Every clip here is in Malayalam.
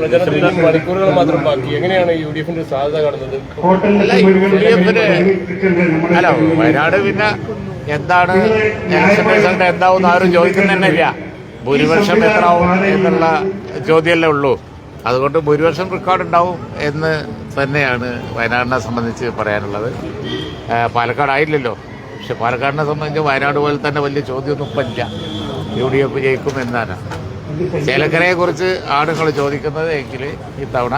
പ്രചരണത്തിൽ മണിക്കൂറുകൾ മാത്രം ബാക്കി. എങ്ങനെയാണ് യു ഡി എഫിന്റെ സാധ്യത കാണുന്നത്? അല്ല യു ഡി എഫിന് അല്ല വയനാട് പിന്നെ എന്താണ് ഇലക്ഷൻ റിസൾട്ട് എന്താവും ആരും ചോദിക്കുന്നില്ല ഭൂരിപക്ഷം എത്രാവും എന്നുള്ള ചോദ്യമല്ലേ ഉള്ളൂ. അതുകൊണ്ട് ഭൂരിപക്ഷം റെക്കോർഡ് ഉണ്ടാവും എന്ന് തന്നെയാണ് വയനാടിനെ സംബന്ധിച്ച് പറയാനുള്ളത്. ആ, പാലക്കാട് ആയില്ലല്ലോ. പക്ഷെ പാലക്കാടിനെ സംബന്ധിച്ച് വയനാട് പോലെ തന്നെ വലിയ ചോദ്യമൊന്നും ഇപ്പം ഇല്ല. യു ഡി എഫ് ജയിക്കും എന്നാണ്. ചേലക്കരയെ കുറിച്ച് ആളുകൾ ചോദിക്കുന്നത് എങ്കിൽ ഇത്തവണ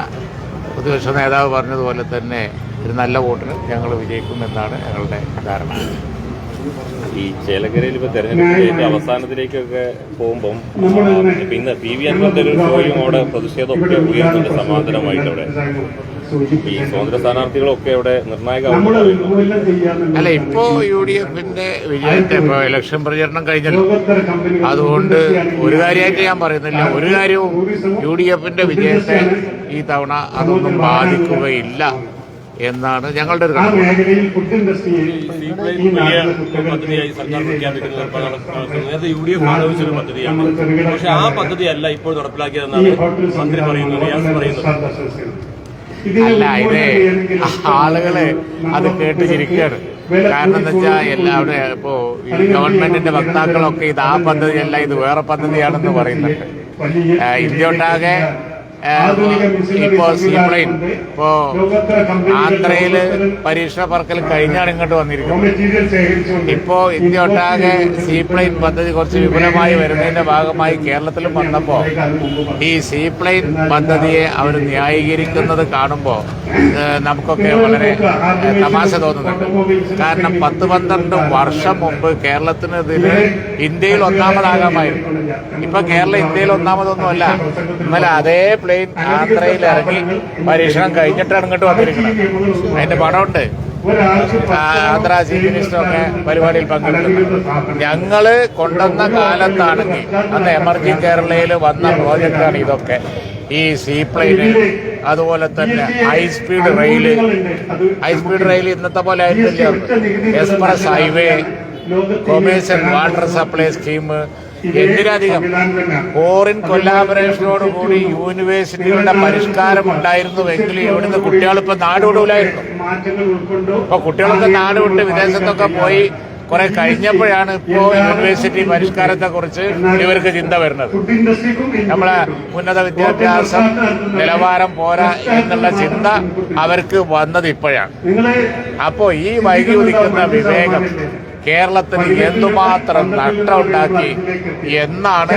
പ്രതിപക്ഷ നേതാവ് പറഞ്ഞതുപോലെ തന്നെ ഒരു നല്ല വോട്ടിന് ഞങ്ങൾ വിജയിക്കുമെന്നാണ് ഞങ്ങളുടെ ധാരണ. ഈ ചേലക്കരയിൽ ഇപ്പൊ തെരഞ്ഞെടുപ്പിന്റെ അവസാനത്തിലേക്കൊക്കെ പോകുമ്പം പിന്നെ പി വി അൻവറിന്റെ ഒരു ഷോയും അവിടെ പ്രതിഷേധമൊക്കെ ഉയർന്നുണ്ട് സമാന്തരമായിട്ട് അവിടെ ഈ സ്വതന്ത്ര സ്ഥാനാർത്ഥികളൊക്കെ അവിടെ നിർണായക അല്ല ഇപ്പോ യു ഡി എഫിന്റെ വിജയത്തെ ഇപ്പൊ ഇലക്ഷൻ പ്രചരണം കഴിഞ്ഞല്ലോ അതുകൊണ്ട് ഒരു കാര്യമായിട്ട് ഞാൻ പറയുന്നില്ല. ഒരു കാര്യവും യു ഡി എഫിന്റെ വിജയത്തെ ഈ തവണ അതൊന്നും ബാധിക്കുകയില്ല എന്നാണ് ഞങ്ങളുടെ ഒരു പദ്ധതിയാണ്. പക്ഷെ ആ പദ്ധതിയല്ല ഇപ്പോൾ നടപ്പിലാക്കിയതെന്നാണ് മന്ത്രി പറയുന്നത് ഞാൻ പറയുന്നത്. അല്ല ഇത് ആളുകൾ അത് കേട്ട് ചിരിക്കുകയാണ്. കാരണം എന്താ വെച്ചാൽ എല്ലാവരും ഇപ്പോ ഈ ഗവൺമെന്റിന്റെ വക്താക്കളൊക്കെ ഇത് ആ പദ്ധതിയല്ല ഇത് വേറെ പദ്ധതിയാണെന്ന് പറയുന്നുണ്ട്. ഇന്ത്യ ഒട്ടാകെ ആ, ഇപ്പോ സീപ്ലെയിൻ ഇപ്പോ ആന്ധ്രയിൽ പരീക്ഷണ പറക്കൽ കഴിഞ്ഞാണ് ഇങ്ങോട്ട് വന്നിരിക്കുന്നത്. ഇപ്പോ ഇന്ത്യ ഒട്ടാകെ സീപ്ലെയിൻ പദ്ധതി കുറച്ച് വിപുലമായി വരുന്നതിന്റെ ഭാഗമായി കേരളത്തിലും വന്നപ്പോ ഈ സീപ്ലെയിൻ പദ്ധതിയെ അവർ ന്യായീകരിക്കുന്നത് കാണുമ്പോൾ നമുക്കൊക്കെ വളരെ തമാശ തോന്നുന്നുണ്ട്. കാരണം പത്ത് പന്ത്രണ്ട് വർഷം മുമ്പ് കേരളത്തിന് ഇതിന് ഇന്ത്യയിൽ ഒന്നാമതാകാമായിരുന്നു ഇപ്പൊ കേരളം ഇന്ത്യയിൽ ഒന്നാമതൊന്നുമല്ല. എന്നാലും അതേ പ്ലെയിൻ ആന്ധ്രയിൽ ഇറങ്ങി പരീക്ഷണം കഴിഞ്ഞിട്ടാണ് ഇങ്ങോട്ട് വന്നിരിക്കുന്നത്. അതിന്റെ പടമുണ്ട് ആന്ധ്ര ചീഫ് മിനിസ്റ്ററൊക്കെ പരിപാടിയിൽ പങ്കെടുക്കുന്നത് ഞങ്ങൾ കൊണ്ടുവന്ന കാലത്താണെങ്കിൽ അന്ന് എമർജി കേരളയിൽ വന്ന പ്രോജക്റ്റാണ് ഇതൊക്കെ. ഈ സീപ്ലെയിന് അതുപോലെ തന്നെ high speed rail. High speed rail ഇന്നത്തെ പോലെ ആയിട്ടില്ല. Express highway commercial water supply scheme എന്തിനധികം foreign കൊല്ലാബറേഷനോട് കൂടി യൂണിവേഴ്സിറ്റികളുടെ പരിഷ്കാരം ഉണ്ടായിരുന്നുവെങ്കിൽ ഇവിടുന്ന് കുട്ടികൾ ഇപ്പൊ നാടുവിടൂലായിരുന്നു ഇപ്പൊ കുട്ടികളൊക്കെ നാട് വിട്ട് വിദേശത്തൊക്കെ പോയി കുറെ കഴിഞ്ഞപ്പോഴാണ് ഇപ്പോ യൂണിവേഴ്സിറ്റി പരിഷ്കാരത്തെ കുറിച്ച് ഇവർക്ക് ചിന്ത വരുന്നത്. നമ്മളെ ഉന്നത വിദ്യാഭ്യാസം നിലവാരം പോരാ എന്നുള്ള ചിന്ത അവർക്ക് വന്നത് ഇപ്പോഴാണ്. അപ്പോൾ അപ്പോ ഈ വൈകി ഉദിക്കുന്ന വിവേകം കേരളത്തിന് എന്തുമാത്രം നഷ്ടമുണ്ടാക്കി എന്നാണ്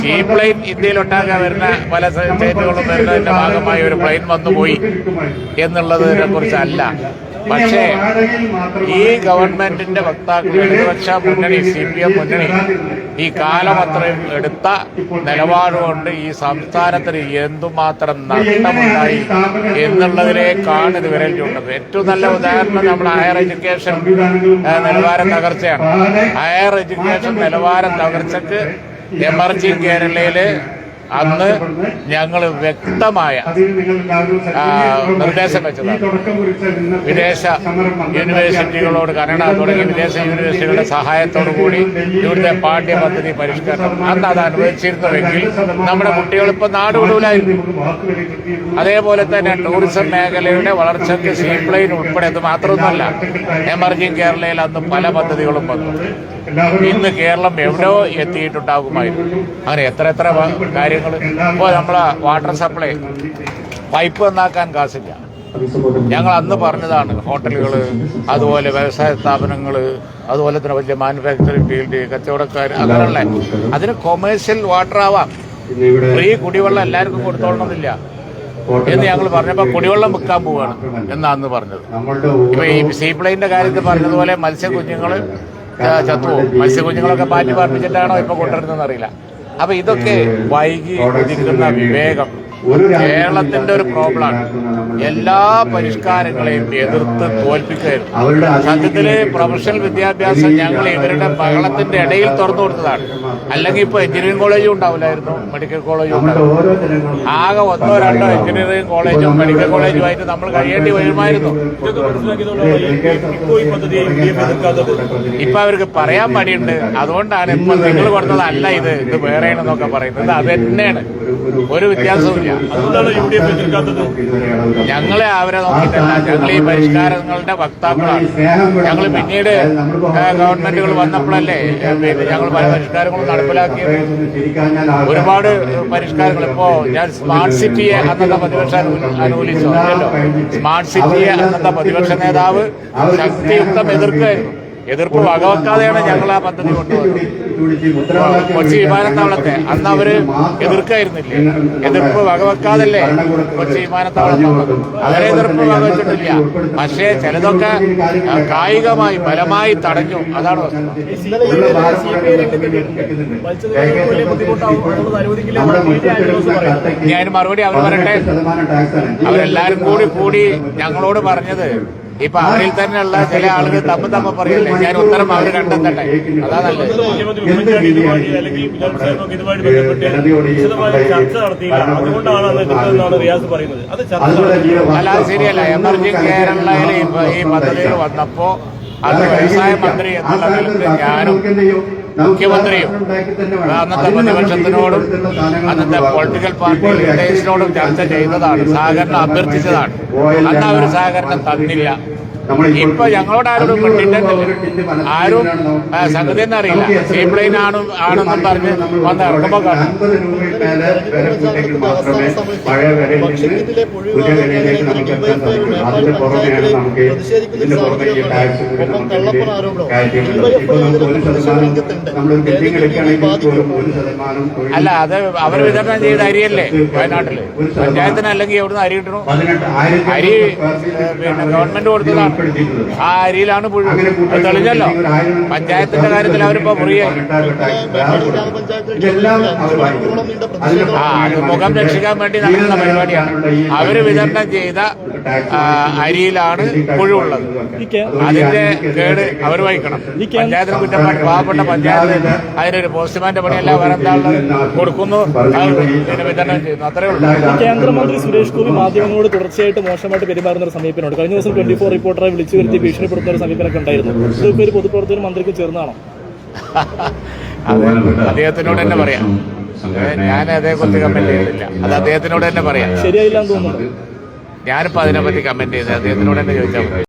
സീ പ്ലെയിൻ ഇന്ത്യയിൽ ഉണ്ടാക്കാൻ വരുന്ന പല സ്റ്റേറ്റുകളും വരുന്നതിന്റെ ഭാഗമായി ഒരു പ്ലെയിൻ വന്നുപോയി എന്നുള്ളതിനെ കുറിച്ചല്ല. പക്ഷേ ഈ ഗവൺമെന്റിന്റെ വക്താക്കൾ ഇടതുപക്ഷ മുന്നണി സി പി എം മുന്നണി ഈ കാലം അത്രയും എടുത്ത നിലപാടുകൊണ്ട് ഈ സംസ്ഥാനത്തിന് എന്തുമാത്രം നഷ്ടമുണ്ടായി എന്നുള്ളതിനേക്കാണ് ഇത് ചൂണ്ടത് ഏറ്റവും നല്ല ഉദാഹരണം നമ്മുടെ ഹയർ എഡ്യൂക്കേഷൻ നിലവാര തകർച്ചയാണ്. ഹയർ എഡ്യൂക്കേഷൻ നിലവാരം തകർച്ചക്ക് എമർജിംഗ് കേരളയിൽ അന്ന് ഞങ്ങൾ വ്യക്തമായ നിർദ്ദേശം വെച്ചതാണ്. വിദേശ യൂണിവേഴ്സിറ്റികളോട് കനഡ തുടങ്ങിയ വിദേശ യൂണിവേഴ്സിറ്റികളുടെ സഹായത്തോടു കൂടി ഇവിടുത്തെ പാഠ്യപദ്ധതി പരിഷ്കരണം. അന്ന് അത് അനുവദിച്ചിരുന്നുവെങ്കിൽ നമ്മുടെ കുട്ടികൾ ഇപ്പം നാട് വിടൂലായിരുന്നു. അതേപോലെ തന്നെ ടൂറിസം മേഖലയുടെ വളർച്ചയ്ക്ക് സീപ്ലെയിൻ ഉൾപ്പെടെ അത് മാത്രമൊന്നുമല്ല എമർജിംഗ് കേരളയിൽ അന്ന് പല പദ്ധതികളും വന്നു. ഇന്ന് കേരളം എവിടെയോ എത്തിയിട്ടുണ്ടാകുമായിരുന്നു. അങ്ങനെ എത്ര എത്ര കാര്യങ്ങൾ ഇപ്പോൾ നമ്മളെ വാട്ടർ സപ്ലൈ പൈപ്പ് നന്നാക്കാൻ കാശില്ല. ഞങ്ങൾ അന്ന് പറഞ്ഞതാണ് ഹോട്ടലുകൾ അതുപോലെ വ്യവസായ സ്ഥാപനങ്ങൾ അതുപോലെ തന്നെ വലിയ മാനുഫാക്ചറിംഗ് ഫീൽഡ് കച്ചവടക്കാർ അങ്ങനെയുള്ള അതിന് കൊമേഴ്സ്യൽ വാട്ടർ ആവാം. ഫ്രീ കുടിവെള്ളം എല്ലാവർക്കും കൊടുത്തോളണമെന്നില്ല. എന്ന് ഞങ്ങൾ പറഞ്ഞപ്പോൾ കുടിവെള്ളം വിൽക്കാൻ പോവുകയാണ് എന്നാന്ന് പറഞ്ഞത്. ഇപ്പോൾ ഇപ്പൊ ഈ സീപ്ലൈന്റെ കാര്യത്തിൽ പറഞ്ഞതുപോലെ മത്സ്യകുഞ്ഞുങ്ങൾ ചത്തുപോകും മത്സ്യകുഞ്ഞുങ്ങളൊക്കെ മാറ്റി പാർപ്പിച്ചിട്ടാണോ ഇപ്പൊ കൊണ്ടുവരുന്നതെന്ന് അറിയില്ല. അപ്പൊ ഇതൊക്കെ വൈകി ഉദിക്കുന്ന വിവേകം. കേരളത്തിന്റെ ഒരു പ്രോബ്ലമാണ് എല്ലാ പരിഷ്കാരങ്ങളെയും എതിർത്ത് തോൽപ്പിക്കുകയായിരുന്നു. സത്യത്തിൽ പ്രൊഫഷണൽ വിദ്യാഭ്യാസം ഞങ്ങൾ ഇവരുടെ ബഹളത്തിന്റെ ഇടയിൽ തുറന്നു കൊടുത്തതാണ്. അല്ലെങ്കിൽ ഇപ്പൊ എഞ്ചിനീയറിംഗ് കോളേജും ഉണ്ടാവില്ലായിരുന്നു മെഡിക്കൽ കോളേജും ഉണ്ടാവില്ല. ആകെ ഒന്നോ രണ്ടോ എഞ്ചിനീയറിംഗ് കോളേജും മെഡിക്കൽ കോളേജും ആയിട്ട് നമ്മൾ കഴിയേണ്ടി വരുമായിരുന്നു. ഇപ്പൊ അവർക്ക് പറയാൻ മടിയുണ്ട്. അതുകൊണ്ടാണ് ഇപ്പൊ നിങ്ങൾ കൊടുത്തതല്ല ഇത് ഇത് വേറെയാണെന്നൊക്കെ പറയുന്നത്. അത് തന്നെയാണ്. ഒരു വ്യത്യാസവുമില്ല അതുകൊണ്ടാണ് യു ഡി എഫ് എതിർക്കാത്തത്. ഞങ്ങളെ അവരെ നോക്കിയിട്ടല്ല. ഞങ്ങൾ ഈ പരിഷ്കാരങ്ങളുടെ വക്താക്കളാണ്. ഞങ്ങൾ പിന്നീട് ഗവൺമെന്റുകൾ വന്നപ്പോഴല്ലേ ഞങ്ങൾ പല പരിഷ്കാരങ്ങളും നടപ്പിലാക്കിയത് ഒരുപാട് പരിഷ്കാരങ്ങൾ ഇപ്പോ ഞാൻ സ്മാർട്ട് സിറ്റിയെ അന്നത്തെ പ്രതിപക്ഷ അനു- അനുകൂലിച്ചു? സ്മാർട്ട് സിറ്റിയെ അന്നത്തെ പ്രതിപക്ഷ നേതാവ് ശക്തിയുക്തം എതിർക്കുകയായിരുന്നു. എതിർപ്പ് വകവെക്കാതെയാണ് ഞങ്ങൾ ആ പദ്ധതി കൊണ്ടുവന്നത് കൊച്ചി വിമാനത്താവളത്തെ അന്ന് അവർ എതിർക്കായിരുന്നില്ലേ. എതിർപ്പ് വകവെക്കാതല്ലേ കൊച്ചി വിമാനത്താവളം വന്നത്. അവരെ എതിർപ്പ് വകവെച്ചിട്ടില്ല. പക്ഷേ ചിലതൊക്കെ കായികമായി ബലമായി തടഞ്ഞു. അതാണ് ഞാൻ മറുപടി അവർ പറയട്ടെ. അവരെല്ലാരും കൂടി കൂടി ഞങ്ങളോട് പറഞ്ഞത് ഇപ്പൊ അവരിൽ തന്നെയുള്ള ചില ആളുകൾ തമ്മ തമ്മ പറയല്ലേ ഞാൻ ഉത്തരം അവർ കണ്ടെത്തട്ടെ. അതാ നല്ലത്. അല്ല അത് ശരിയല്ല. എമർജിംഗ് കേരളയിൽ ഈ പദ്ധതിയിൽ വന്നപ്പോ അത് വ്യവസായ മന്ത്രി എന്നുള്ള ഞാനും മുഖ്യമന്ത്രിയും അന്നത്തെ പ്രതിപക്ഷത്തിനോടും അന്നത്തെ പൊളിറ്റിക്കൽ പാർട്ടി ലീഡേഴ്സിനോടും ചർച്ച ചെയ്തതാണ് സഹകരണം അഭ്യർത്ഥിച്ചതാണ്. അന്ന് അവർ സഹകരണം തന്നില്ല. ഇപ്പൊ ഞങ്ങളോട് ആരോടും മിണ്ടിട്ടില്ല ആരും സംഗതി എന്നറിയില്ല സീപ്ലെയിൻ ആണ് ആണെന്നും പറഞ്ഞ് വന്ന ഇറങ്ങുമ്പോ കാണും. പഴയ വിലയിൽ നിന്ന് പുതിയ വിലയിലേക്ക് നമുക്ക് എത്താൻ സാധിക്കും. അതിന്റെ പുറമെയാണ് നമുക്ക് ഇതിന്റെ പുറമെ ഈ ടാക്സ് കൂടി ഇപ്പൊ നമുക്ക് ഒരു ശതമാനം നമ്മളൊരു ബിൽഡിംഗ് എടുക്കുകയാണെങ്കിൽ പോലും ഒരു ശതമാനം അല്ല അത് അവർ വിതരണം ചെയ്ത അരിയല്ലേ വയനാട്ടിൽ? പഞ്ചായത്തിന് അല്ലെങ്കിൽ എവിടുന്ന് അരി കിട്ടണു? അരി പിന്നെ ഗവൺമെന്റ് കൊടുത്തതാണ്. ആ അരിയിലാണ് പുഴു. തെളിഞ്ഞല്ലോ. പഞ്ചായത്തിന്റെ കാര്യത്തിൽ അവരിപ്പോ ഫ്രീ ഇതെല്ലാം. അതിന്റെ ആ അത് മുഖം രക്ഷിക്കാൻ വേണ്ടി നടക്കുന്ന പരിപാടിയാണ്. അവർ വിതരണം ചെയ്ത അരിയിലാണ് പുഴുവുള്ളത് അതിന്റെ കേട് അവർ വഹിക്കണം. പഞ്ചായത്തിന് കുറ്റപ്പാട് പാവപ്പെട്ട പഞ്ചായത്ത് അതിനൊരു പോസ്റ്റ്മാന്റെ പണിയല്ല വേറെന്താളുള്ളത് കൊടുക്കുന്നു. പിന്നെ വിതരണം ചെയ്യുന്നു. അത്രേ ഉള്ളൂ. കേന്ദ്രമന്ത്രി സുരേഷ് ഗോപി മാധ്യമങ്ങളോട് തുടർച്ചയായിട്ട് മോശമായിട്ട് പെരുമാറുന്ന ഒരു സമീപനമുണ്ട്. കഴിഞ്ഞ ദിവസം ട്വന്റി ഫോർ റിപ്പോർട്ടറെ വിളിച്ചു വരുത്തി ഭീഷണിപ്പെടുത്തുന്ന ഒരു സമീപനമൊക്കെ ഉണ്ടായിരുന്നു. ഇതൊക്കെ ഒരു പൊതുപ്രവർത്തകരും മന്ത്രിക്ക് ചേർന്നാണോ അതെ. അദ്ദേഹത്തിനോട് തന്നെ പറയാം. ഞാൻ അതേക്കുറിച്ച് കമന്റ് ചെയ്തില്ല അത് അദ്ദേഹത്തിനോട് തന്നെ പറയാം. ശരിയായില്ല എന്ന് തോന്നുന്നുണ്ട് ഞാനിപ്പോ അതിനെപ്പറ്റി കമന്റ് ചെയ്ത് അദ്ദേഹത്തിനോട് തന്നെ ചോദിച്ചാൽ